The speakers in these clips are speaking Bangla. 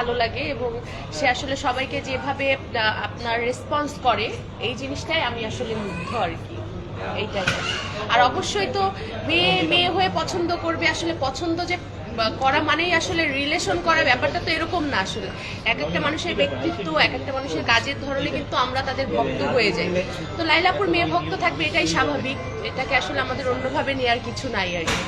ভালো লাগে এবং সে আসলে সবাইকে যেভাবে আপনার রেসপন্স করে, এই জিনিসটাই আমি আসলে মুগ্ধ আর কি। এইটাই। আর অবশ্যই তো মেয়ে মেয়ে হয়ে পছন্দ করবে, আসলে পছন্দ যে করা মানেই আসলে রিলেশন করা, ব্যাপারটা তো এরকম না আসলে। এক একটা মানুষের ব্যক্তিত্ব, এক একটা মানুষের কাজের ধরনে কিন্তু আমরা তাদের ভক্ত হয়ে যাই। তো লাইলাপুর মেয়ে ভক্ত থাকবে এটাই স্বাভাবিক। এটাকে আসলে আমাদের অন্যভাবে নেওয়ার কিছু নাই আর কি।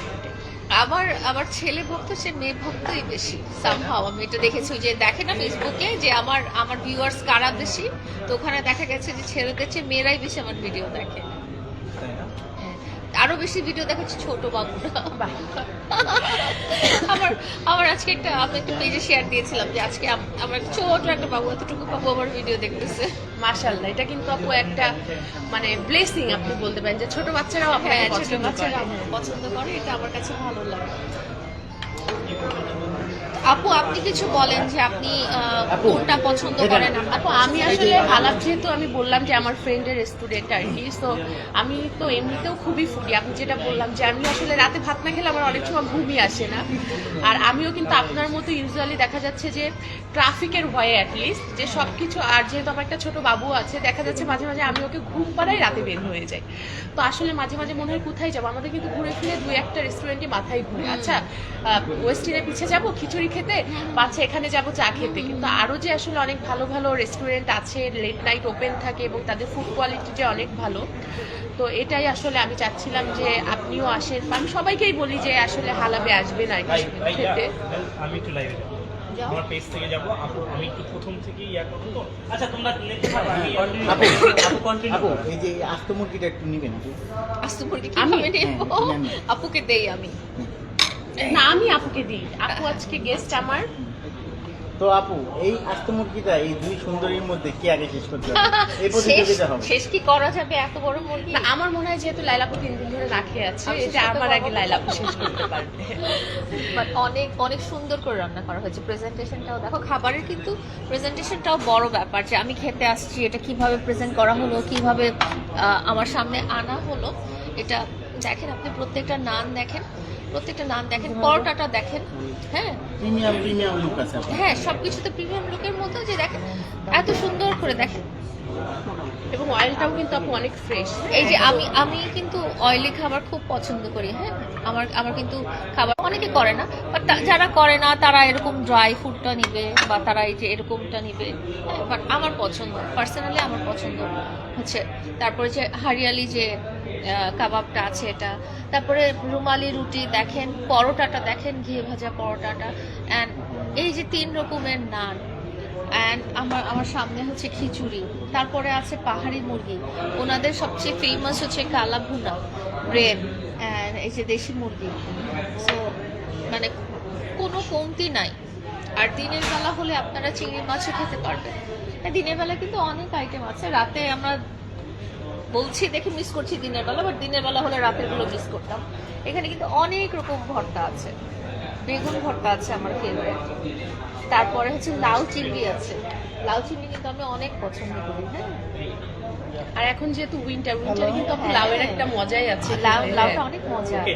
আমার আমার ছেলে ভক্ত, সে মেয়ে ভক্তই বেশি সামহাও আমি এটা দেখেছি যে দেখে না ফেসবুকে যে আমার আমার ভিউয়ার্স কারা বেশি তো ওখানে দেখা গেছে যে ছেলেদের চেয়ে মেয়েরাই বেশি আমার ভিডিও দেখে। আরও বেশি ভিডিও দেখাচ্ছি ছোট বাবুরা। আমার আমার আজকে একটা আমি একটা পেজে শেয়ার দিয়েছিলাম যে আজকে আমার ছোট একটা বাবু এতটুকু বাবু আমার ভিডিও দেখতেছে। মাশাল্লাহ এটা কিন্তু আপু একটা মানে ব্লেসিং আপনি বলতে পারেন যে ছোট বাচ্চারাও হ্যাঁ আপনাকে বাচ্চারা পছন্দ করে এটা আমার কাছে ভালো লাগে। আপু আপনি কিছু বলেন যে আপনি কোনটা পছন্দ করেন? আপু আমি আসলে আলাপ যেহেতু আমি বললাম যে আমার ফ্রেন্ডের স্টুডেন্ট আর কি সো আমি তো এমনিতেও খুবই ফুডি আপনি যেটা বললাম যে আমি আসলে রাতে ভাত না খেলে আমার অনেক সময় ঘুমই আসে না। আর আমিও কিন্তু আপনার মতো ইউজুয়ালি দেখা যাচ্ছে যে ট্রাফিকের ভয়ে অ্যাটলিস্ট যে সব কিছু আর যেহেতু আমার একটা ছোট বাবু আছে দেখা যাচ্ছে মাঝে মাঝে আমি ওকে ঘুম পাড়াই রাতে বের হয়ে যাই। তো আসলে মাঝে মাঝে মনে হয় কোথায় যাব? আমাদের কিন্তু ঘুরে ফিরে দুই একটা রেস্টুরেন্টে মাথায় ঘুরে। আচ্ছা ওয়েস্টিনে পিছিয়ে যাব? খিচুড়ি খেতে বাচ্চা এখানে যাব চা খেতে। কিন্তু আরও যে আসলে অনেক ভালো ভালো রেস্টুরেন্ট আছে লেট নাইট ওপেন থাকে এবং তাদের ফুড কোয়ালিটি যে অনেক ভালো। তো এটাই আসলে আমি চাচ্ছিলাম যে আপনিও আসেন। আমি সবাইকেই বলি যে আসলে হালাবে আসবেন আর কি খেতে। আমি একটু লাইভে যাব। যাও। আমার পেজ থেকে যাব। আপু আমি একটু প্রথম থেকে ইয়া করব তো। আচ্ছা তোমরা আমি আপু আপু কন্টিনিউ আপু এই যে আস্ত মুরগিটা একটু নিবেন আপু। আস্ত মুরগি আমি? কীভাবে নেব হ্যাঁ, আমি। আপুকে দেই আমি। না আমি আপুকে দিই। আপু আজকে গেস্ট আমার। তো আপু এই আস্ত মুরগিটা এই দুই সুন্দরীর মধ্যে কে আগে শেষ করতে হবে? এই প্রতিযোগিতা হবে। শেষ কি করা যাবে এত বড় মুরগি? না আমার মনে হয় যেহেতু লাইলাপু তিন দিন ধরে না খেয়ে আছে এটা আমার আগে লাইলাপু শেষ করতে পারবে। বাট অনেক অনেক সুন্দর করে রান্না করা হয়েছে। প্রেজেন্টেশনটাও দেখো খাবারের কিন্তু প্রেজেন্টেশনটাও বড় ব্যাপার যে আমি খেতে আসছি এটা কীভাবে প্রেজেন্ট করা হলো কীভাবে আহ, আমার সামনে আনা হলো এটা দেখেন আপনি প্রত্যেকটা নান দেখেন। প্রত্যেকটা নান দেখেন পরোটাটা দেখেন হ্যাঁ। প্রিমিয়াম প্রিমিয়াম লুক আছে হ্যাঁ সবকিছুতে প্রিমিয়াম লুকের মতো যে দেখেন এত সুন্দর করে দেখেন। এবং অয়েলটাও কিন্তু আপু অনেক ফ্রেশ এই যে আমি আমি কিন্তু অয়েলি খাবার খুব পছন্দ করি হ্যাঁ। আমার আমার কিন্তু খাবার অনেকে করে না বাট যারা করে না তারা এরকম ড্রাই ফুডটা নিবে বা তারা এই যে এরকমটা নিবে বাট আমার পছন্দ পার্সোনালি আমার পছন্দ হচ্ছে। তারপরে যে হারিয়ালি যে কাবাবটা আছে এটা। তারপরে রুমালি রুটি দেখেন, পরোটাটা দেখেন ঘি ভাজা পরোটাটা। অ্যান্ড এই যে তিন রকমের নান অ্যান্ড আমার আমার সামনে হচ্ছে খিচুড়ি। তারপরে আছে পাহাড়ি মুরগি। ওনাদের সবচেয়ে ফেমাস হচ্ছে কালা ভুনা ব্রেড অ্যান্ড এই যে দেশি মুরগি। সো মানে কোনো কমতি নাই। আর দিনের বেলা হলে আপনারা চিংড়ি মাছও খেতে পারবেন। দিনের বেলা কিন্তু অনেক আইটেম আছে। রাতে আমরা বলছি দেখে মিস করছি দিনের বেলা বাট দিনের বেলা হলে রাতেরগুলো মিস করতাম। এখানে কিন্তু অনেক রকম ভর্তা আছে। বেগুন ভর্তা আছে আমার ফেভারিট তারপরে হচ্ছে লাউ চিংড়ি আছে। লাউ চিংড়ি কিন্তু আমি অনেক পছন্দ করি হ্যাঁ? আর এখন যেহেতু উইন্টার উইন্টার কিন্তু হ্যাঁ। লাউয়ের একটা মজাই আছে। লাউ লাউটা অনেক মজা ওকে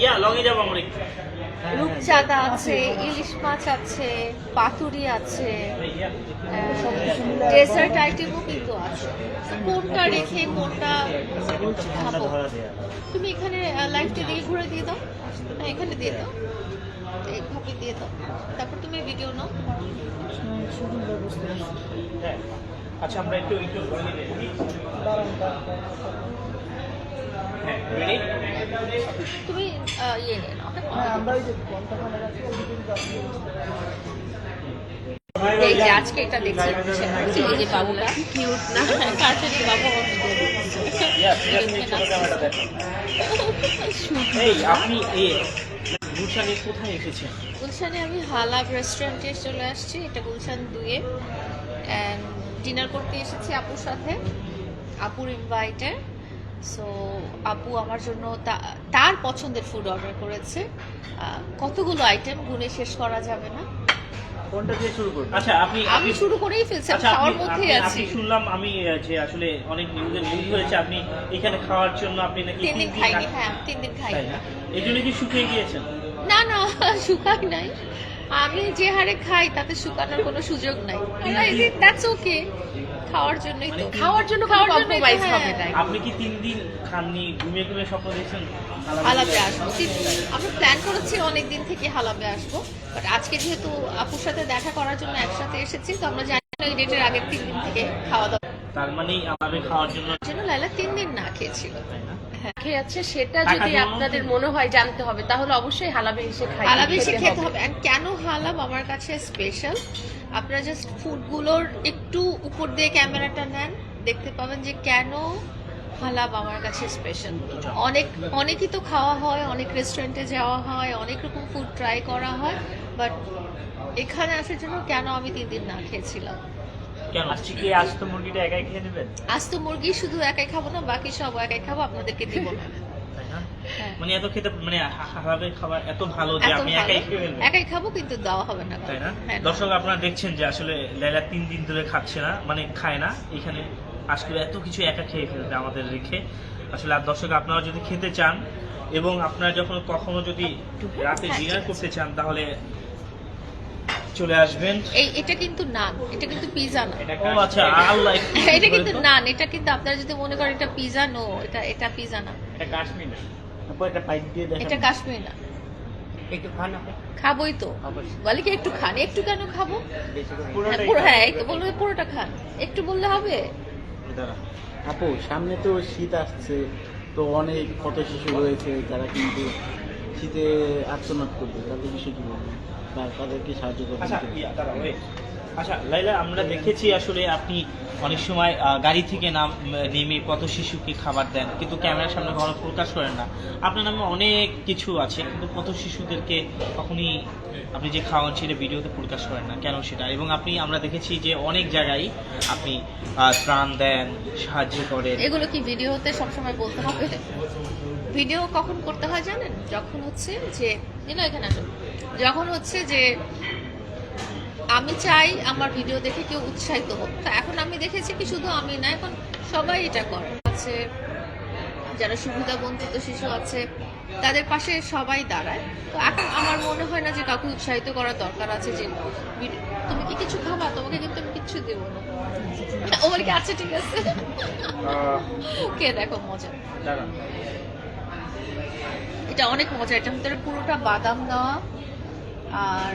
ইয়া লঙে যাব আমরা রূপচাঁদা আছে ইলিশ মাছ আছে পাতুরি আছে ডেজার্ট আইটেমও কিন্তু আছে। কোনটা রেখে কোনটা তুমি এখানে লাইভটি দিয়ে ঘুরে দিয়ে দাও। হ্যাঁ, এখানে দিয়ে দাও। এইভাবে দিয়ে দাও। তারপর তুমি ভিডিও নাও। আচ্ছা আমরা একটু একটু? তুমি আহ, ইয়ে হ্যাঁ? এই যে আজকে এটা দেখছি এই যে বাবুটা কিউট না কার্টুনি বাবু Yes, yes, এই ছোট ক্যামেরাটা দেখো। এই আপনি গুলশানে কোথায় এসেছেন গুলশানে আমি হালাব রেস্টুরেন্টে চলে আসছি এটা গুলশান দুয়ে ডিনার করতে এসেছি আপুর সাথে আপুর ইনভাইটে সো আপু আমার জন্য তা- তার পছন্দের ফুড অর্ডার করেছে। কতগুলো আইটেম গুনে শেষ করা যাবে না? কোনটা দিয়ে শুরু করব? আচ্ছা আপনি আমি শুরু করেই ফেলছি আমি আচ্ছা খাওয়ার মধ্যেই আছি। আপনি শুনলাম আমি যে আসলে অনেক নিউজে নিউজ হয়েছে আপনি এখানে খাওয়ার জন্য আপনি নাকি তিন দিন খাইনি হ্যাঁ তিন দিন খাইনি। না? এই জন্য কি শুকিয়ে গিয়েছেন? না না শুকাই নাই। আমি যে হারে খাই তাতে শুকানোর কোনো সুযোগ নাই। দ্যাটস ওকে খাওয়ার জন্যই তো। খাওয়ার জন্য খাওয়ার জন্য কম্প্রোমাইজ হ্যাঁ। হবে তাই আপনি কি তিন দিন খাননি ঘুমিয়ে ঘুমিয়ে স্বপ্ন দেখছেন হালাবে আসব। আমরা প্ল্যান করেছি অনেক দিন থেকে হালাবে আসব বাট আজকে যেহেতু আপুর সাথে দেখা করার জন্য একসাথে এসেছি তো আমরা জানি না ডেটের আগের তিন দিন থেকে খাওয়া দাওয়া তার মানে আমাদের খাওয়ার জন্য জন্য লাইলা তিন দিন না খেয়েছিল। খেয়ে আছে সেটা যদি আপনাদের মনে হয় জানতে হবে তাহলে অবশ্যই হালাবে এসে খাই হালাব এসে খেতে হবে। কেন হালাব আমার কাছে স্পেশাল আপনারা জাস্ট ফুডগুলোর একটু উপর দিয়ে ক্যামেরাটা নেন। দেখতে পাবেন যে কেন হালাব আমার কাছে স্পেশাল অনেক অনেকই তো খাওয়া হয় অনেক রেস্টুরেন্টে যাওয়া হয় অনেক রকম ফুড ট্রাই করা হয় বাট এখানে আসার জন্য কেন আমি তিন দিন না খেয়েছিলাম? কেন আজকে কি আজ তো মুরগিটা একাই খেয়ে নেবেন? আজ তো মুরগি শুধু একাই খাব না বাকি সব একাই খাব আপনাদেরকে দিব না। তাই না? হ্যাঁ। মানে এত খেতে মানে হালাবের খাবার এত ভালো যে ভালো। একাই খেয়ে একাই খাব কিন্তু দেওয়া হবে না। তাই না? হ্যাঁ, দর্শক আপনারা দেখছেন যে আসলে লাইলা তিন দিন ধরে খাচ্ছে না মানে খায় না। এখানে আসলে এত কিছু একা খেয়ে ফেলবে আমাদের রেখে। আসলে আর দর্শক আপনারা যদি খেতে চান এবং আপনারা যখন কখনো যদি রাতে হ্যাঁ, ডিনার করতে চান তাহলে চলে আসবেন। এই এটা কিন্তু নান এটা কিন্তু পিজা না। ও আচ্ছা আল্লাহ এটা কিন্তু নান এটা কিন্তু আপনারা যদি মনে করেন এটা পিজা নো এটা এটা পিজা না। এটা কাশ্মীর না। আপু একটা পাইপ দিয়ে এটা কাশ্মীর না। একটু খান আপু। খাবোই তো। বলে কি একটু খান একটু কেন খাব? হ্যাঁ, পুরো হ্যাঁ বলবে পুরোটা খান। একটু বললে হবে? আপু সামনে তো শীত আসছে তো অনেক কত শিশু রয়েছে যারা কিন্তু শীতে আত্মনাদ করবে তাদের বিষয়ে কি বলবেন? তাদেরকে সাহায্য করবেন। আচ্ছা। আচ্ছা লাইলা আমরা দেখেছি আসলে আপনি অনেক সময় গাড়ি থেকে নাম নেমে কত শিশুকে খাবার দেন কিন্তু ক্যামেরার সামনে কখনো প্রকাশ করেন না। আপনার নামে অনেক কিছু আছে কিন্তু কত শিশুদেরকে কখনই আপনি যে খাওয়ান সেটা ভিডিওতে প্রকাশ করেন না কেন সেটা? এবং আপনি আমরা দেখেছি যে অনেক জায়গায় আপনি আহ, ত্রাণ দেন সাহায্য করেন। এগুলো কি ভিডিওতে সবসময় বলতে হবে? ভিডিও কখন করতে হয় জানেন? যখন হচ্ছে যে এখানে আসুন যখন হচ্ছে যে আমি চাই আমার ভিডিও দেখে কেউ উৎসাহিত হোক। তো এখন আমি দেখেছি কি শুধু আমি না এখন সবাই এটা করে। আছে যারা সুবিধা বঞ্চিত শিশু আছে তাদের পাশে সবাই দাঁড়ায়। তো এখন আমার মনে হয় না যে কাউকে উৎসাহিত করার দরকার আছে যে তুমি কি কিছু খাবা? তোমাকে কিন্তু আমি কিচ্ছু দেবো না। ও বলে কি আচ্ছা ঠিক আছে। কে দেখো মজা। এটা অনেক মজা এটার ভিতরে পুরোটা বাদাম দেওয়া। আর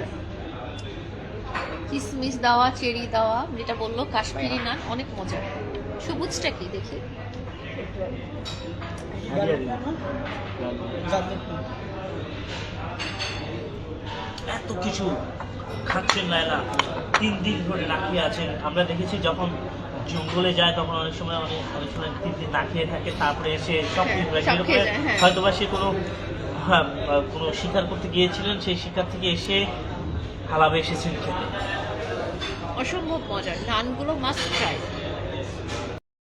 কিসমিস দেওয়া চেরি দেওয়া যেটা বলল কাশ্মীরি নান অনেক মজা। সবুজটা কি দেখি? এত কিছু খাচ্ছেন লাইলা তিন দিন ধরে না খেয়ে আছেন। আমরা দেখেছি যখন জঙ্গলে যায় তখন অনেক সময় অনেক অনেক সময় তিন দিন না খেয়ে থাকে তারপরে এসে সব হ্যাঁ, হ্যাঁ। হয়তো বা সে কোনো হ্যাঁ, কোনো শিকার করতে গিয়েছিলেন, সেই শিকার থেকে এসে হালাবে এসেছেন খেতে। অসম্ভব মজার। নানগুলো মাস্ট ট্রাই